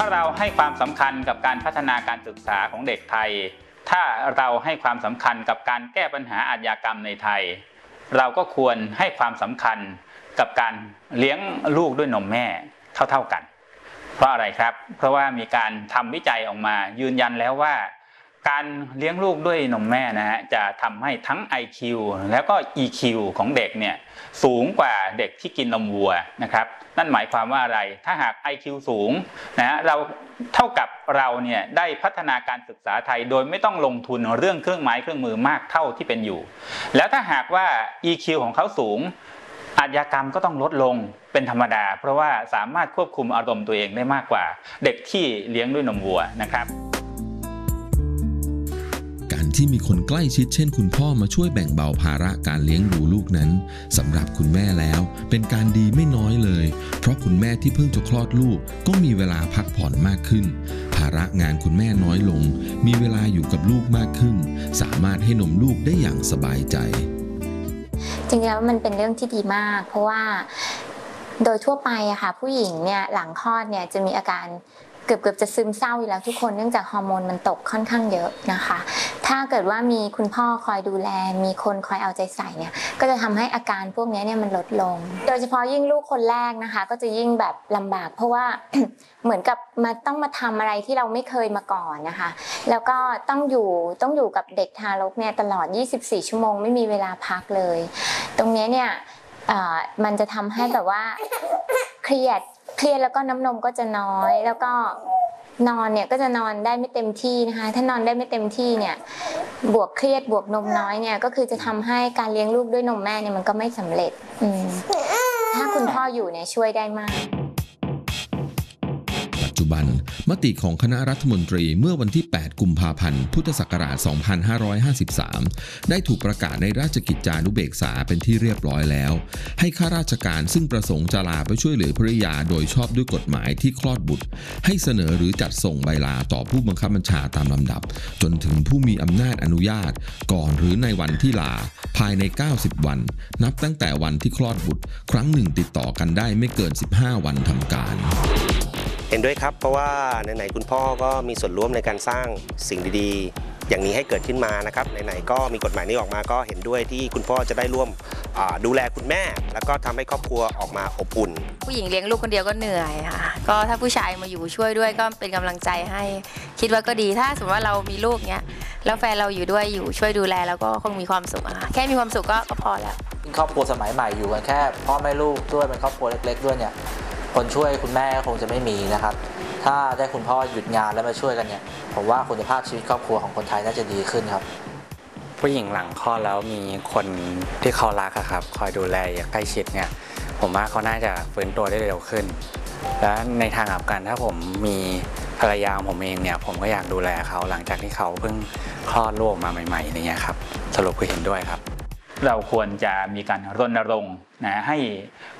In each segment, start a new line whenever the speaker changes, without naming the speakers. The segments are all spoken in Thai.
ถ้าเราให้ความสำคัญกับการพัฒนาการศึกษาของเด็กไทย ถ้าเราให้ความสำคัญกับการแก้ปัญหาอาชญากรรมในไทย เราก็ควรให้ความสำคัญกับการเลี้ยงลูกด้วยนมแม่เท่าๆกัน เพราะอะไรครับ เพราะว่ามีการทำวิจัยออกมายืนยันแล้วว่า การเลี้ยงลูกด้วยนมแม่นะฮะจะทำให้ทั้ง IQ แล้วก็ EQ ของเด็กเนี่ยสูงกว่าเด็กที่กินนมวัวนะครับ นั่นหมายความว่าอะไร ถ้าหาก IQ สูงนะฮะเราเท่ากับเราเนี่ยได้พัฒนาการศึกษาไทยโดยไม่ต้องลงทุนเรื่องเครื่องไม้เครื่องมือมากเท่าที่เป็นอยู่ แล้วถ้าหากว่า EQ ของเขาสูงอาชญากรรมก็ต้องลดลงเป็นธรรมดา เพราะว่าสามารถควบคุมอารมณ์ตัวเองได้มากกว่า เด็กที่เลี้ยงด้วยนมวัวนะครับ
ที่มีคนใกล้ชิดเช่นคุณพ่อมาช่วยแบ่งเบาภาระการเลี้ยงดูลูกนั้นสำหรับคุณแม่แล้ว เป็นการดีไม่น้อยเลย เพราะคุณแม่ที่เพิ่งจะคลอดลูกก็มีเวลาพักผ่อนมากขึ้น ภาระงานคุณแม่น้อยลง มีเวลาอยู่กับลูกมากขึ้น สามารถให้นมลูกได้อย่างสบายใจ
จริงแล้วมันเป็นเรื่องที่ดีมาก เพราะว่าโดยทั่วไปอะค่ะผู้หญิงเนี่ยหลังคลอดเนี่ยจะมีอาการ เกือบเกือบจะซึมเศร้าอยู่แล้วทุกคนเนื่องจากฮอร์โมนมันตกค่อนข้างเยอะนะคะ ถ้าเกิดว่ามีคุณพ่อคอยดูแล มีคนคอยเอาใจใส่เนี่ยก็จะทำให้อาการพวกนี้เนี่ยมันลดลง โดยเฉพาะยิ่งลูกคนแรกนะคะ ก็จะยิ่งแบบลำบาก เพราะว่าเหมือนกับมาต้องมาทำอะไรที่เราไม่เคยมาก่อนนะคะ แล้วก็ต้องอยู่ต้องอยู่กับเด็กทารกเนี่ยตลอด 24 ชั่วโมงไม่มีเวลาพักเลย ตรงนี้เนี่ยเอ่อมันจะทำให้แบบว่าเครียด เครียดแล้วก็น้ำนมก็จะน้อย แล้วก็นอนเนี่ยก็จะนอนได้ไม่เต็มที่นะคะ ถ้านอนได้ไม่เต็มที่เนี่ย บวกเครียดบวกนมน้อยเนี่ยก็คือจะทำให้การเลี้ยงลูกด้วยนมแม่เนี่ยมันก็ไม่สำเร็จ อืถ้าคุณพ่ออยู่เนี่ยช่วยได้มาก
จุบัน มติของคณะรัฐมนตรีเมื่อวันที่ 8 กุมภาพันธ์ พุทธศักราช 2553 ได้ถูกประกาศในราชกิจจานุเบกษาเป็นที่เรียบร้อยแล้ว ให้ข้าราชการซึ่งประสงค์จะลาไปช่วยเหลือภริยาโดยชอบด้วยกฎหมายที่คลอดบุตร ให้เสนอหรือจัดส่งใบลาต่อผู้บังคับบัญชาตามลำดับ จนถึงผู้มีอำนาจอนุญาต ก่อนหรือในวันที่ลา ภายใน 90 วัน นับตั้งแต่วันที่คลอดบุตร ครั้งหนึ่งติดต่อกันได้ไม่เกิน 15 วันทำการ
เห็นด้วยครับ เพราะว่าไหนๆคุณพ่อก็มีส่วนร่วมในการสร้างสิ่งดีๆ อย่างนี้ให้เกิดขึ้นมานะครับไหนๆก็มีกฎหมายนี้ออกมาก็เห็นด้วยที่คุณพ่อจะได้ร่วมอ่าดูแลคุณแม่ แล้วก็ทำให้ครอบครัวออกมาอบอุ่น
ผู้หญิงเลี้ยงลูกคนเดียวก็เหนื่อยค่ะก็ถ้าผู้ชายมาอยู่ช่วยด้วยก็เป็นกำลังใจให้ คิดว่าก็ดีถ้าสมมติว่าเรามีลูกเนี้ยแล้วแฟนเราอยู่ด้วยอยู่ช่วยดูแลแล้วก็คงมีความสุขอะค่ะแค่มีความสุขก็ก็พอแล้ว
ครอบครัวสมัยใหม่อยู่กันแค่พ่อแม่ลูกด้วยเป็นครอบครัวเล็ก ๆ ด้วยเนี่ย คนช่วยคุณแม่ก็คงจะไม่มีนะครับ ถ้าได้คุณพ่อหยุดงานแล้วมาช่วยกันเนี่ย ผมว่าคุณภาพชีวิตครอบครัวของคนไทยน่าจะดีขึ้นครับ
ผู้หญิงหลังคลอดแล้วมีคนที่เขารักอะครับ คอยดูแลอย่างใกล้ชิดเนี่ย ผมว่าเขาน่าจะฟื้นตัวได้เร็วขึ้น และในทางกลับกันถ้าผมมีภรรยาของผมเองเนี่ย ผมก็อยากดูแลเขาหลังจากที่เขาเพิ่งคลอดลูกมาใหม่ๆอย่างเงี้ยครับ สรุปคือเห็นด้วยครับ
เราควรจะมีการรณรงค์นะให้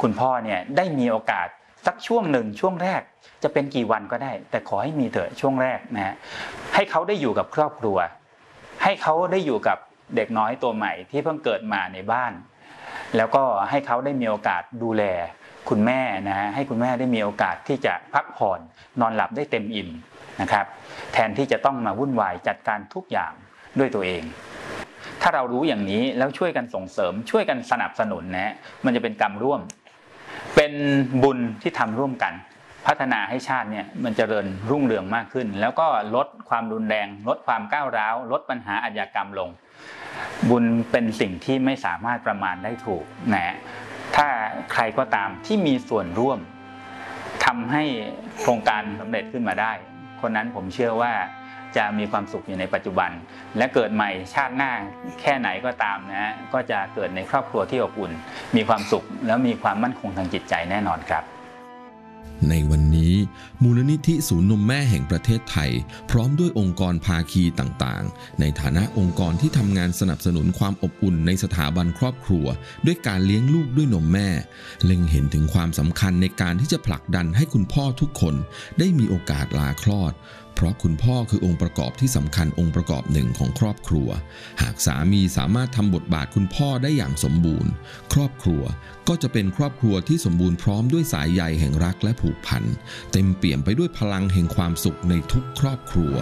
คุณพ่อเนี่ยได้มีโอกาส สักช่วงหนึ่งช่วงแรกจะเป็นกี่วันก็ได้ แต่ขอให้มีเถอะช่วงแรกนะฮะให้เขาได้อยู่กับครอบครัว ให้เขาได้อยู่กับเด็กน้อยตัวใหม่ที่เพิ่งเกิดมาในบ้าน แล้วก็ให้เขาได้มีโอกาสดูแลคุณแม่นะฮะให้คุณแม่ได้มีโอกาสที่จะพักผ่อนนอนหลับได้เต็มอิ่มนะครับ แทนที่จะต้องมาวุ่นวายจัดการทุกอย่างด้วยตัวเอง ถ้าเรารู้อย่างนี้แล้วช่วยกันส่งเสริมช่วยกันสนับสนุนนะมันจะเป็นกรรมร่วม เป็นบุญที่ทำร่วมกัน พัฒนาให้ชาติเนี่ยมันจเจริญรุ่งเรืองมากขึ้น แล้วก็ลดความรุนแรง ลดความก้าวร้าว ลดปัญหาอาชญากรรมลง บุญเป็นสิ่งที่ไม่สามารถประมาณได้ถูกนะถ้าใครก็ตามที่มีส่วนร่วมทำให้โครงการสำเร็จขึ้นมาได้ คนนั้นผมเชื่อว่า จะมีความสุขอยู่ในปัจจุบัน และเกิดใหม่ชาติหน้าแค่ไหนก็ตามนะฮะก็จะเกิดในครอบครัวที่อบอุ่น มีความสุขแล้วมีความมั่นคงทางจิตใจแน่นอนครับ
ในวันนี้ มูลนิธิศูนย์นมแม่แห่งประเทศไทย พร้อมด้วยองค์กรภาคีต่างๆ ในฐานะองค์กรที่ทำงานสนับสนุนความอบอุ่นในสถาบันครอบครัว ด้วยการเลี้ยงลูกด้วยนมแม่ เล็งเห็นถึงความสำคัญในการที่จะผลักดันให้คุณพ่อทุกคน ได้มีโอกาสลาคลอดเพราะคุณพ่อคือองค์ประกอบที่สำคัญองค์ประกอบหนึ่งของครอบครัว หากสามีสามารถทำบทบาทคุณพ่อได้อย่างสมบูรณ์ ครอบครัวก็จะเป็นครอบครัวที่สมบูรณ์พร้อมด้วยสายใยแห่งรักและผูกพันเต็มเปี่ยมไปด้วยพลังแห่งความสุขในทุกครอบครัว